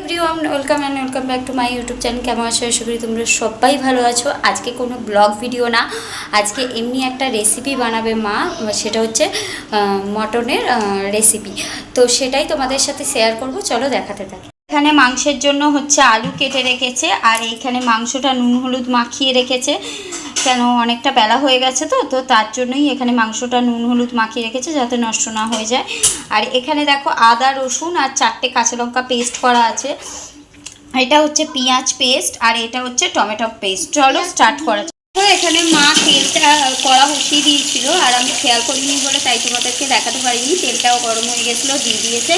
Everyone, welcome and welcome back to my YouTube channel. কেমন আছো? আশা করি তোমরা সবাই ভালো আছো। আজকে কোনো ব্লগ ভিডিও না। আজকে এমনি একটা রেসিপি বানাবে মা। সেটা হচ্ছে মটনের রেসিপি তো সেটাই তোমাদের সাথে শেয়ার করব। চলো দেখাতে থাকি। এখানে মাংসের জন্য হচ্ছে আলু কেটে রেখেছে। আর এইখানে মাংসটা নুন হলুদ মাখিয়ে রেখেছে। কেন? অনেকটা বেলা হয়ে গেছে তো তো তার জন্যই এখানে মাংসটা নুন, হলুদ মাখিয়ে রেখেছে যাতে নষ্ট না হয়ে যায়। আর এখানে দেখো আদা, রসুন আর চারটে কাঁচা লঙ্কা পেস্ট করা আছে। এটা হচ্ছে পেঁয়াজ পেস্ট আর এটা হচ্ছে টমেটো পেস্ট চলো স্টার্ট করা এখানে মা তেলটা কড়া বসিয়ে দিয়েছিল, আর আমি খেয়াল করিনি বলে তাই তোমাদেরকে দেখাতে পারিনি। তেলটাও গরম হয়ে গেছিল, দিয়ে দিয়েছে।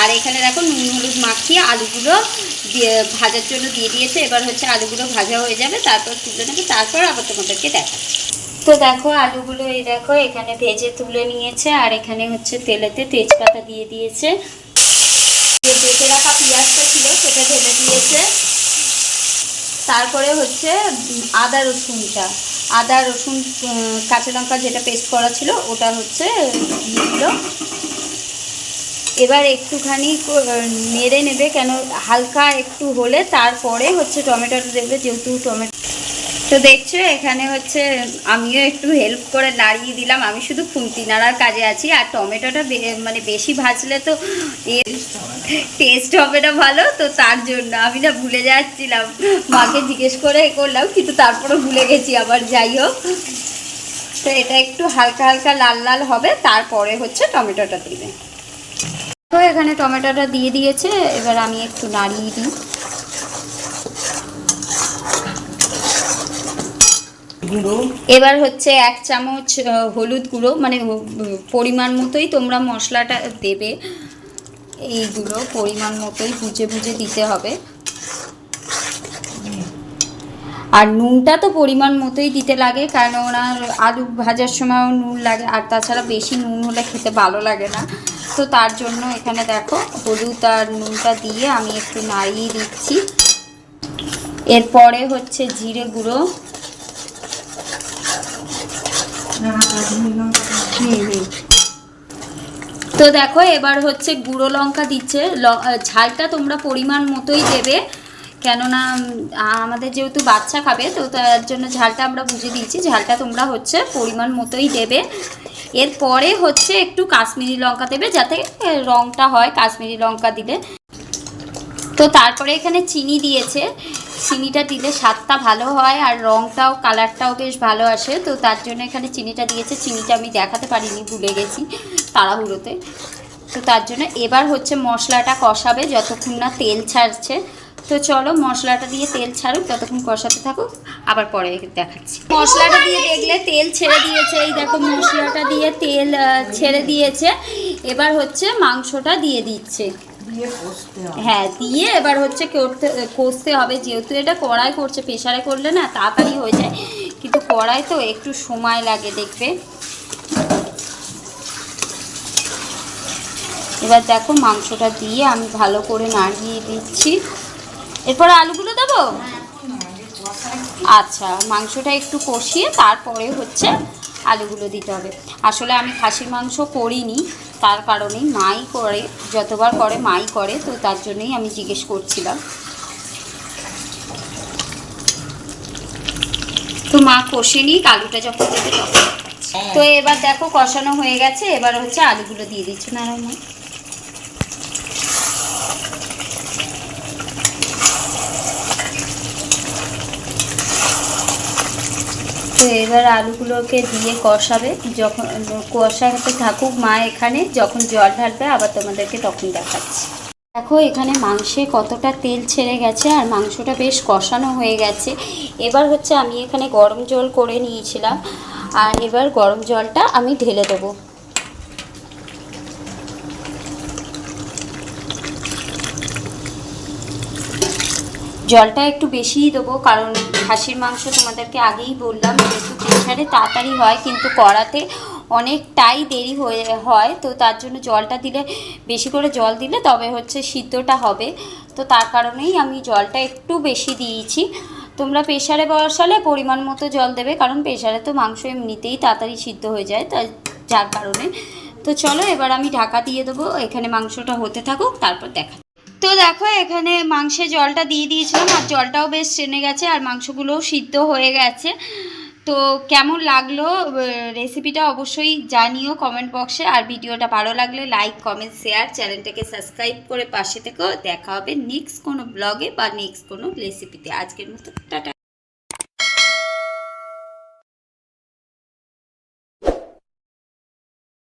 আর এখানে দেখো নুন, হলুদ মাখিয়ে আলুগুলো দিয়ে, ভাজার জন্য দিয়ে দিয়েছে। এবার হচ্ছে আলুগুলো ভাজা হয়ে যাবে, তারপর তুলে নেবে, তারপর আবার তোমাদেরকে দেখাচ্ছি তো দেখো আলুগুলো, এই দেখো, এখানে ভেজে তুলে নিয়েছে, আর এখানে হচ্ছে তেলেতে তেজপাতা দিয়ে দিয়েছে। যে বেটে রাখা পেঁয়াজটা ছিল, সেটা দিয়েছে তারপরে হচ্ছে আদা রসুনটা। আদা রসুন কাঁচা লঙ্কা যেটা পেস্ট করা ছিল, ওটা হচ্ছে এবার একটুখানি নেড়ে নেবে, কেন হালকা একটু হলে তারপরে হচ্ছে টমেটোটা দেবে, যেহেতু টমেটো তো দেখছ, এখানে হচ্ছে আমিও একটু হেল্প করে নাড়িয়ে দিলাম। আমি শুধু খুন্তি নাড়ার কাজে আছি, আর টমেটোটা মানে বেশি ভাজলে তো এর টেস্ট হবে না ভালো, তো তার জন্য আমি না ভুলে যাচ্ছিলাম। মাকে জিজ্ঞেস করে করলাম, কিন্তু তারপরে ভুলে গেছি আবার, যাই হোক। তো এটা একটু হালকা হালকা লাল লাল হবে, তারপরে হচ্ছে টমেটোটা দিবে। তো এখানে টমেটোটা দিয়ে দিয়েছে, এবার আমি একটু নাড়িয়ে দিই। গুঁড়ো। এবার হচ্ছে এক চামচ হলুদ গুঁড়ো মানে পরিমাণ মতোই তোমরা মশলাটা দেবে। এইগুলো পরিমাণ মতোই বুঝে বুঝে দিতে হবে। আর নুনটা তো পরিমাণ মতোই দিতে লাগে, কারণ ওনার আলু ভাজার সময়ও নুন লাগে, আর তাছাড়া বেশি নুন হলে খেতে ভালো লাগে না। তো তার জন্য এখানে দেখো, হলুদ আর নুনটা দিয়ে আমি একটু নাড়িয়ে দিচ্ছি। এরপরে হচ্ছে জিরে গুঁড়ো। হুম হুম তো দেখো, এবার হচ্ছে গুঁড়ো লঙ্কা দিচ্ছে। ঝালটা তোমরা পরিমাণ মতোই দেবে। কেননা আমাদের যেহেতু বাচ্চা খাবে, তো তার জন্য ঝালটা আমরা বুঝে দিয়েছি। ঝালটা তোমরা হচ্ছে পরিমাণ মতোই দেবে। এরপরে হচ্ছে একটু কাশ্মীরি লঙ্কা দেবে, যাতে রঙটা হয় কাশ্মীরি লঙ্কা দিলে। তো তারপরে এখানে চিনি দিয়েছে। চিনিটা দিলে স্বাদটা ভালো হয় আর রঙটাও কালারটাও বেশ ভালো আসে। তো তার জন্য এখানে চিনিটা দিয়েছে। চিনিটা আমি দেখাতে পারিনি, ভুলে গেছি তাড়াহুড়োতে। তো তার জন্য এবার হচ্ছে মশলাটা কষাবে যতক্ষণ না তেল ছাড়ছে। তো চলো মশলাটা দিয়ে তেল ছাড়ুক, ততক্ষণ কষাতে থাকুক। আবার পরে দেখাচ্ছি। মশলাটা দিয়ে দেখলে তেল ছেড়ে দিয়েছে। এই দেখো মশলাটা দিয়ে তেল ছেড়ে দিয়েছে। এবার হচ্ছে মাংসটা দিয়ে দিচ্ছে। হ্যাঁ দিয়ে এবার হচ্ছে করতে কষতে হবে। যেহেতু এটা কড়াই করছে প্রেশারে করলে না তাড়াতাড়ি হয়ে যায়। কিন্তু কড়াই তো একটু সময় লাগে দেখবে। এবার দেখো মাংসটা দিয়ে আমি ভালো করে নাড়িয়ে দিচ্ছি। এরপরে আলুগুলো দেবো? আচ্ছা মাংসটা একটু কষিয়ে তারপরে হচ্ছে আলুগুলো দিতে হবে। আসলে আমি খাসির মাংস করিনি তার কারণেই মাই করে যতবার করে মাই করে তো তার জন্যই আমি জিজ্ঞেস করছিলাম। তো মা কষে নিক আলুটা যখন দেবে তখন তো এবার দেখো কষানো হয়ে গেছে এবার হচ্ছে আলুগুলো দিয়ে দিচ্ছে না মা। তো এবার আলুগুলোকে দিয়ে কষাবে। যখন কষাতে থাকুক মা এখানে, যখন জল ঢালবে, আবার তোমাদেরকে তখন দেখাচ্ছি। দেখো, এখানে মাংসে কতটা তেল ছেড়ে গেছে আর মাংসটা বেশ কষানো হয়ে গেছে। এবার হচ্ছে আমি এখানে গরম জল করে নিয়েছিলাম। আর এবার গরম জলটা আমি ঢেলে দেবো। জলটা একটু বেশিই দেবো, কারণ খাসির মাংস তোমাদেরকে আগেই বললাম যেহেতু প্রেশারে তাড়াতাড়ি হয়, কিন্তু কড়াতে অনেকটাই দেরি হয়ে, হয়, তো তার জন্য জলটা দিলে, বেশি করে জল দিলে তবে হচ্ছে সিদ্ধটা হবে। তো তার কারণেই আমি জলটা একটু বেশি দিয়েছি। তোমরা প্রেশারে বসালে পরিমাণ মতো জল দেবে, কারণ প্রেশারে তো মাংস এমনিতেই তাড়াতাড়ি সিদ্ধ হয়ে যায় তাই যার কারণে। তো চলো এবার আমি ঢাকা দিয়ে দেবো, এখানে মাংসটা হতে থাকুক, তারপর দেখা তো দেখো, এখানে মাংসে জলটা দিয়ে দিয়েছিলাম, আর জলটাও বেশ চেনে গেছে, আর মাংসগুলোও সিদ্ধ হয়ে গেছে। তো কেমন লাগল রেসিপিটা অবশ্যই জানিও কমেন্ট বক্সে আর ভিডিওটা ভালো লাগলে লাইক কমেন্ট শেয়ার চ্যানেলটাকে সাবস্ক্রাইব করে পাশে থেকেও দেখা হবে নেক্সট কোনো ব্লগে বা নেক্সট কোনো রেসিপিতে আজকের মতো, টাটা।